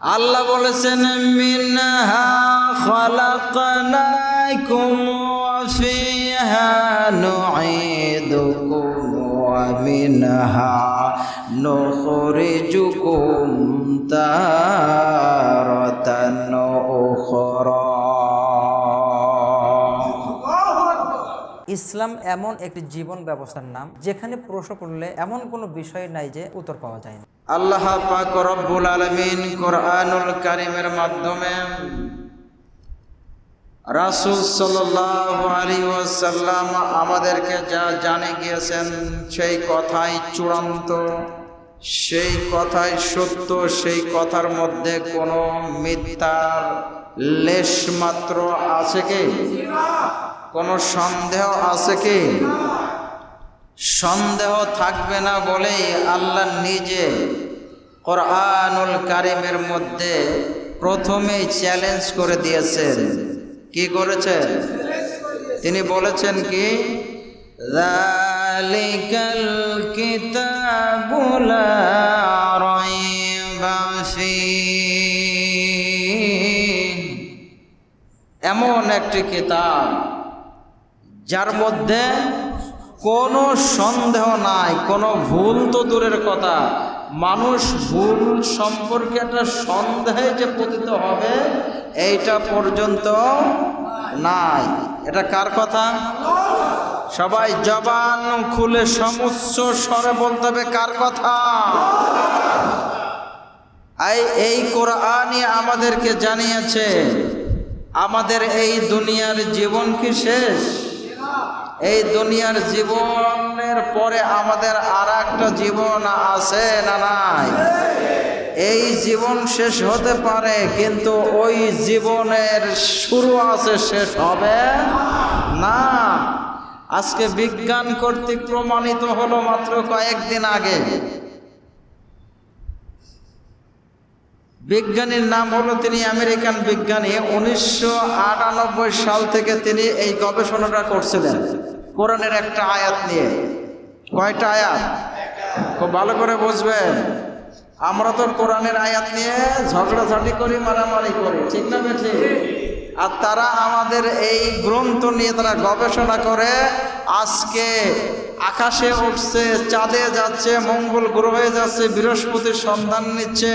আল্লাহ বলেছেন, মিনহা ইসলাম এমন একটি জীবন ব্যবস্থার নাম, যেখানে প্রশ্ন করলে এমন কোনো বিষয় নাই যে উত্তর পাওয়া যায় না। আল্লাহ পাক রব্বুল আলামিন কোরআনুল কারিমের মাধ্যমে রাসূল সাল্লাল্লাহু আলাইহি ওয়াসাল্লাম আমাদেরকে যা জানে গিয়েছেন, সেই কথাই চূড়ান্ত, সেই কথাই সত্য, সেই কথার মধ্যে কোনো মিথ্যার লেশ মাত্র আছে কি? কোনো সন্দেহ আছে কি? সন্দেহ থাকবে না বলেই আল্লাহ নিজে কোরআনুল কারিমের মধ্যে প্রথমেই চ্যালেঞ্জ করে দিয়েছেন। কি করেছেন? তিনি বলেছেন কি? এমন একটি কিতাব যার মধ্যে কোনো সন্দেহ নাই, কোনো ভুল তো দূরের কথা। মানুষ ভুল সম্পর্কে একটা সন্দেহে যে পতিত হবে, এইটা পর্যন্ত নাই। এটা কার কথা? সবাই জবান খুলে সমস্ত স্বরে বলতে হবে, কার কথা? এই এই কোরআনই আমাদেরকে জানিয়েছে, আমাদের এই দুনিয়ার জীবন কি শেষ? এই দুনিয়ার জীবনের পরে আমাদের আর একটা জীবন আছে না নাই? এই জীবন শেষ হতে পারে, কিন্তু ওই জীবনের শুরু আছে, শেষ হবে না। আজকে বিজ্ঞান কর্তৃক প্রমাণিত হলো মাত্র কয়েকদিন আগে। বিজ্ঞানীর নাম হলো তিনি আমেরিকান বিজ্ঞানী। উনিশশো আটানব্বই সাল থেকে তিনি এই গবেষণাটা করছিলেন, কোরআনের একটা আয়াত নিয়ে। কয়টা আয়াত? খুব ভালো করে বুঝবেন। আমরা তো কোরআনের আয়াত নিয়ে ঝগড়াঝাটি করি, মারামারি করি, ঠিক না বেঠি? আর তারা আমাদের এই গ্রন্থ নিয়ে তারা গবেষণা করে, আজকে আকাশে উঠছে, চাঁদে যাচ্ছে, মঙ্গল গ্রহে যাচ্ছে, বৃহস্পতির সন্ধান নিচ্ছে।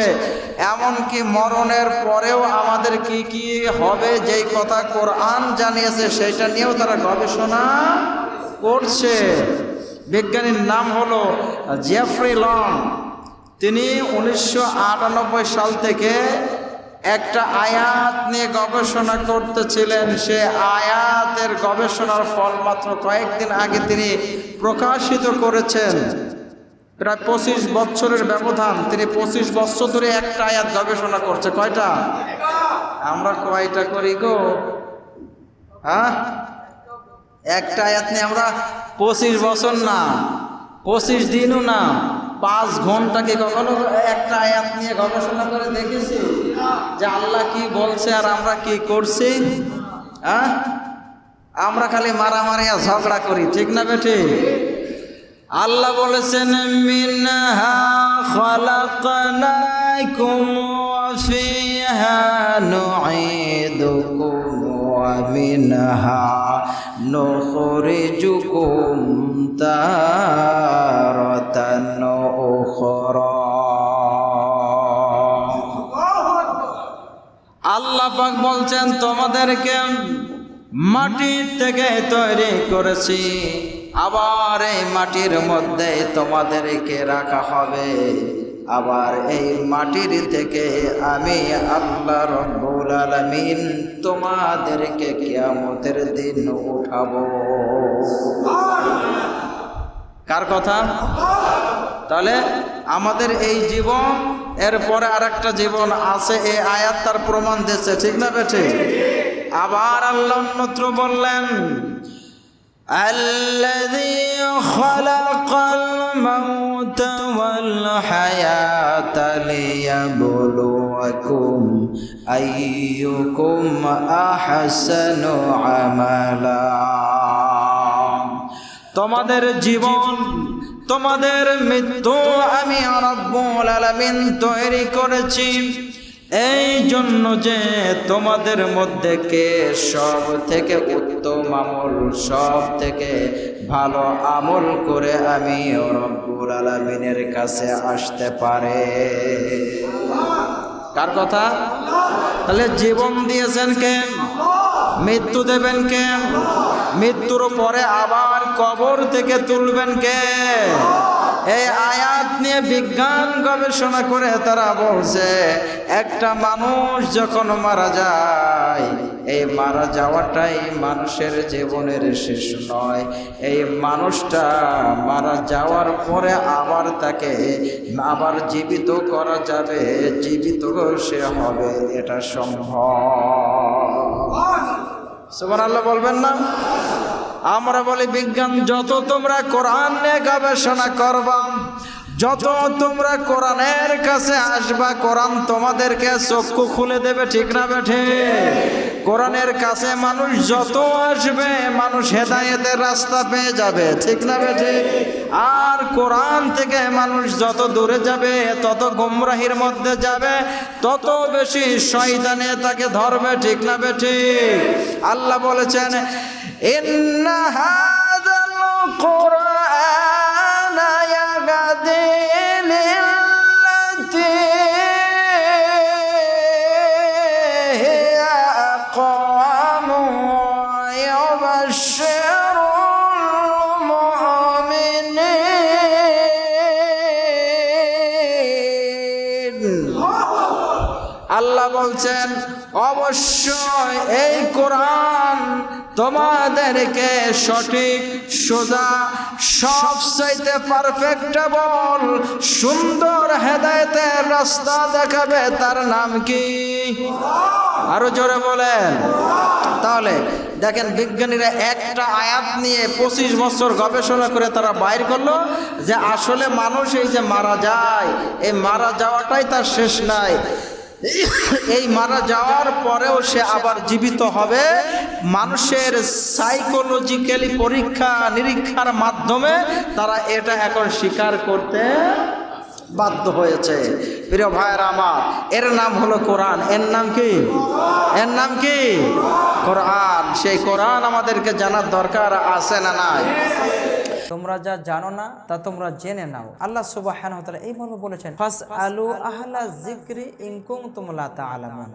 এমনকি মরণের পরেও আমাদের কি কি হবে? যেই কথা কোরআন জানিয়েছে, সেটা নিয়েও তারা গবেষণা করছে। বিজ্ঞানীর নাম হলো জেফ্রি লং। তিনি উনিশশো আটানব্বই সাল থেকে একটা আয়াত নিয়ে গবেষণা করতেছিলেন। সে আয়াতের গবেষণার ফল মাত্র কয়েকদিন আগে তিনি প্রকাশিত করেছেন। প্রায় পঁচিশ বছরের ব্যবধান। তিনি পঁচিশ বছর ধরে একটা আয়াত গবেষণা করছে। কয়টা? আমরা কয়টা করি গো? হ্যাঁ? একটা আয়াত নিয়ে আমরা পঁচিশ বছর না, পঁচিশ দিনও না। পাঁচ ঘণ্টা কি কখনো একটা আয়াত নিয়ে গবেষণা করে দেখেছি? যে আল্লাহ কি বলছে আর আমরা কি করছি? হ্যাঁ? আমরা খালি মারামারি আর ঝগড়া করি, ঠিক না বেঠি? আল্লাহ বলেছেন, মিনহা খালাকনাকুম ওয়া ফিহা মিনহা তারাতান পাক বলছেন, তোমাদেরকে মাটি থেকে তৈরি করেছি। আবার এই মাটির মধ্যে তোমাদেরকে রাখা হবে। আবার এই মাটির থেকে আমি আল্লাহ রব্বুল আলামিন তোমাদেরকে কিয়ামতের দিন উঠাবো। কার কথা? তাহলে আমাদের এই জীবন এরপরে আর একটা জীবন আছে এই আয়াত তার প্রমাণ দিচ্ছে ঠিক না বেঠে আবার আল্লাহ অন্যত্র বললেন الذي خلق الموت والحياة ليبلوكم أيكم أحسن عملا তোমাদের জীবন তোমাদের মৃত্যু আমি রব্বুল আলামিন তৈরি করেছি। এই জন্য যে তোমাদের মধ্যে কে সব থেকে উত্তম আমল সব থেকে ভালো আমল করে আমি রব্বুল আলমিনের কাছে আসতে পারে। কার কথা? তাহলে জীবন দিয়েছেন কে? মৃত্যু দেবেন কে? মৃত্যুর পরে আবার কবর থেকে তুলবেন কে? এই আয়াত নিয়ে বিজ্ঞান গবেষণা করে তারা বলছে, একটা মানুষ যখন মারা যায়, এই মারা যাওয়াটাই মানুষের জীবনের শেষ নয়। এই মানুষটা মারা যাওয়ার পরে আবার তাকে আবার জীবিত করা যাবে, জীবিত সে হবে, এটা সম্ভব। সুমান আল্লাহ বলবেন না? আমরা বলি, বিজ্ঞান, যত তোমরা কোরআন নিয়ে গবেষণা করবা, যত তোমরা কোরআনের কাছে আসবা, কোরআন তোমাদেরকে চক্ষু খুলে দেবে, ঠিক না বেঠে কোরআনের কাছে মানুষ যত আসবে, মানুষ হেদায়েতের রাস্তা পেয়ে যাবে। ঠিক না বেঠে আর কোরআন থেকে মানুষ যত দূরে যাবে, তত গুমরাহির মধ্যে যাবে, তত বেশি শয়তানে তাকে ধরবে। ঠিক না বেঠে আল্লাহ বলেছেন, ইন্না হাযাল কুরআন বলছেন, অবশ্যই এই কোরআন তোমাদেরকে সঠিক, সোজা সব চাইতে পারফেক্টেবল সুন্দর হেদায়েতের রাস্তা দেখাবে তার নাম কি? আরও জোরে বলেন। তাহলে দেখেন বিজ্ঞানীরা একটা আয়াত নিয়ে পঁচিশ বছর গবেষণা করে তারা বাইর করল যে আসলে মানুষ এই যে মারা যায়, এই মারা যাওয়াটাই তার শেষ নাই। এই মারা যাওয়ার পরেও সে আবার জীবিত হবে। মানুষের সাইকোলজিক্যালি পরীক্ষা, নিরীক্ষার মাধ্যমে তারা এটা এখন স্বীকার করতে বাধ্য হয়েছে। প্রিয় ভাইয়ের আমার, এর নাম হলো কোরআন। এর নাম কি? এর নাম কি? কোরআন। সেই কোরআন আমাদেরকে জানার দরকার আছে না নাই? তোমরা যা জানো না, তা তোমরা জেনে নাও। আল্লাহ সুবাহ এই বলেছেন ফাস আলু আহলা জিক্রি ইংকুম তোমলা তা আলামুন